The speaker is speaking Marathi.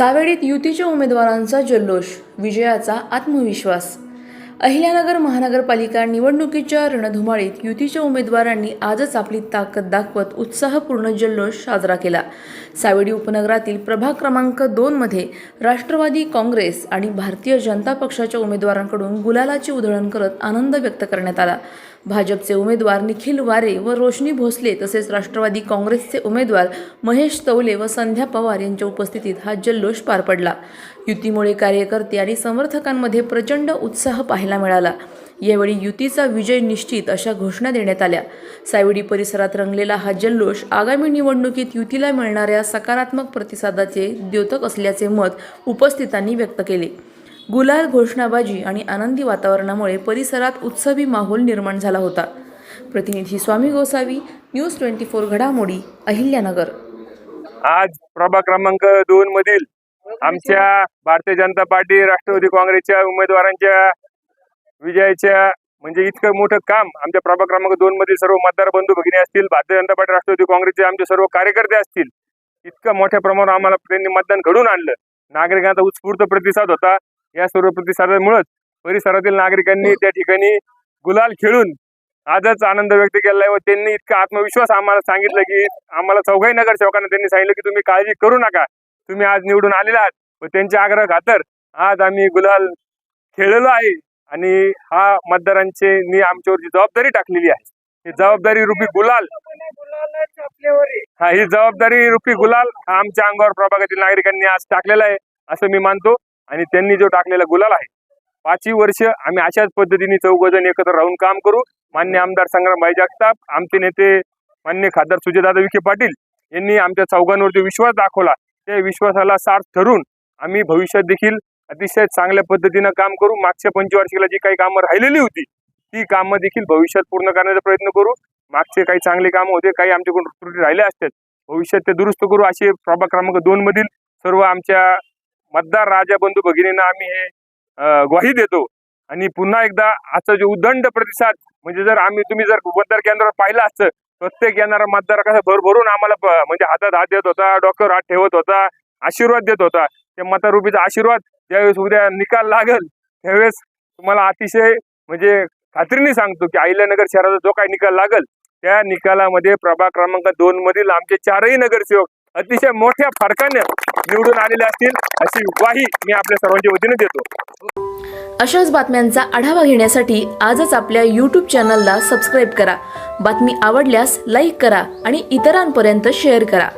सावेडीत युतीच्या उमेदवारांचा जल्लोष विजयाचा आत्मविश्वास. अहिल्यानगर महानगरपालिका निवडणुकीच्या रणधुमाळीत युतीच्या उमेदवारांनी आजच आपली ताकद दाखवत उत्साहपूर्ण जल्लोष साजरा केला. सावेडी उपनगरातील प्रभाग क्रमांक दोनमध्ये राष्ट्रवादी काँग्रेस आणि भारतीय जनता पक्षाच्या उमेदवारांकडून गुलालाची उधळण करत आनंद व्यक्त करण्यात आला. भाजपचे उमेदवार निखिल वारे व रोशनी भोसले तसेच राष्ट्रवादी काँग्रेसचे उमेदवार महेश तवले व संध्या पवार यांच्या उपस्थितीत हा जल्लोष पार पडला. युतीमुळे कार्यकर्ते आणि समर्थकांमध्ये प्रचंड उत्साह पाहायला मिळाला. यावेळी युतीचा विजय निश्चित अशा घोषणा देण्यात आल्या. सायवडी परिसरात रंगलेला हा जल्लोष आगामी निवडणुकीत युतीला मिळणाऱ्या सकारात्मक प्रतिसादाचे द्योतक असल्याचे मत उपस्थितांनी व्यक्त केले. गुलाल घोषणाबाजी आणि आनंदी वातावरणामुळे परिसरात उत्सवी माहोल निर्माण झाला होता. प्रतिनिधी Swami Gosavi news twenty four घडामोडी अहिल्यानगर. आज प्रभाग क्रमांक दोन मधील आमच्या भारतीय जनता पार्टी राष्ट्रवादी काँग्रेसच्या उमेदवारांच्या विजयाच्या म्हणजे इतकं मोठं काम आमच्या प्रभाग क्रमांक दोन मधील सर्व मतदार बंधू भगिनी असतील भारतीय जनता पार्टी राष्ट्रवादी काँग्रेसचे आमचे सर्व कार्यकर्ते असतील इतकं मोठ्या प्रमाणावर आम्हाला त्यांनी मतदान घडून आणलं. नागरिकांचा उत्स्फूर्त प्रतिसाद होता. या सर्व प्रतिसादामुळेच परिसरातील नागरिकांनी त्या ठिकाणी गुलाल खेळून आजच आनंद व्यक्त केला आहे व त्यांनी इतका आत्मविश्वास आम्हाला सांगितलं की आम्हाला चौघाई नगर चौकांना त्यांनी सांगितलं की तुम्ही काळजी करू नका. तुम्ही आज निवडून आलेला आहात व त्यांच्या आग्रह खातर आज आम्ही गुलाल खेळलेलो आहे आणि हा मतदारांचे मी आमच्यावरची जबाबदारी टाकलेली आहे. ही जबाबदारी रुपी गुलाल हा ही जबाबदारी रुपी गुलाल आमच्या अंगावर प्रभागातील नागरिकांनी आज टाकलेला आहे असं मी मानतो. आणि त्यांनी जो टाकलेला गुलाल आहे पाचही वर्ष आम्ही अशाच पद्धतीने चौघजण एकत्र राहून काम करू. मान्य आमदार संग्रामभाई जगताप आमचे नेते मान्य खासदार सुजयदादा विखे पाटील यांनी आमच्या चौघांवरती विश्वास दाखवला त्या विश्वासाला सार्थ ठरून आम्ही भविष्यात देखील अतिशय चांगल्या पद्धतीनं काम करू. मागच्या पंचवार्षिकला जी काही कामं राहिलेली होती ती कामं देखील भविष्यात पूर्ण करण्याचा प्रयत्न करू. मागचे काही चांगले कामं होते काही आमच्याकडून त्रुटी राहिले असतात भविष्यात ते दुरुस्त करू असे प्रभाग क्रमांक दोन मधील सर्व आमच्या मतदार राजाबंधू भगिनींना आम्ही हे ग्वाही देतो. आणि पुन्हा एकदा आजचा जो उदंड प्रतिसाद म्हणजे जर आम्ही तुम्ही जर मतदार केंद्रावर पाहिलं असतं प्रत्येक येणारा मतदार कसा भरभरून आम्हाला म्हणजे हातात हात देत होता डोक्यावर हात ठेवत होता आशीर्वाद देत होता. त्या मतारुपीचा आशीर्वाद ज्यावेळेस उद्या निकाल लागेल त्यावेळेस तुम्हाला अतिशय म्हणजे खात्रीने सांगतो की अहिल्यानगर शहराचा जो काही निकाल लागेल त्या निकालामध्ये प्रभाग क्रमांक दोन मधील आमचे चारही नगरसेवक अतिशय मोठ्या फरकाने निवडून आलेले असतील अशी ग्वाही मी आपल्या सर्वांच्या वतीने देतो. अशाच बातम्यांचा आढावा घेण्यासाठी आजच आपल्या यूट्यूब चॅनलला सबस्क्राईब करा. बातमी आवडल्यास लाईक करा आणि इतरांपर्यंत शेअर करा.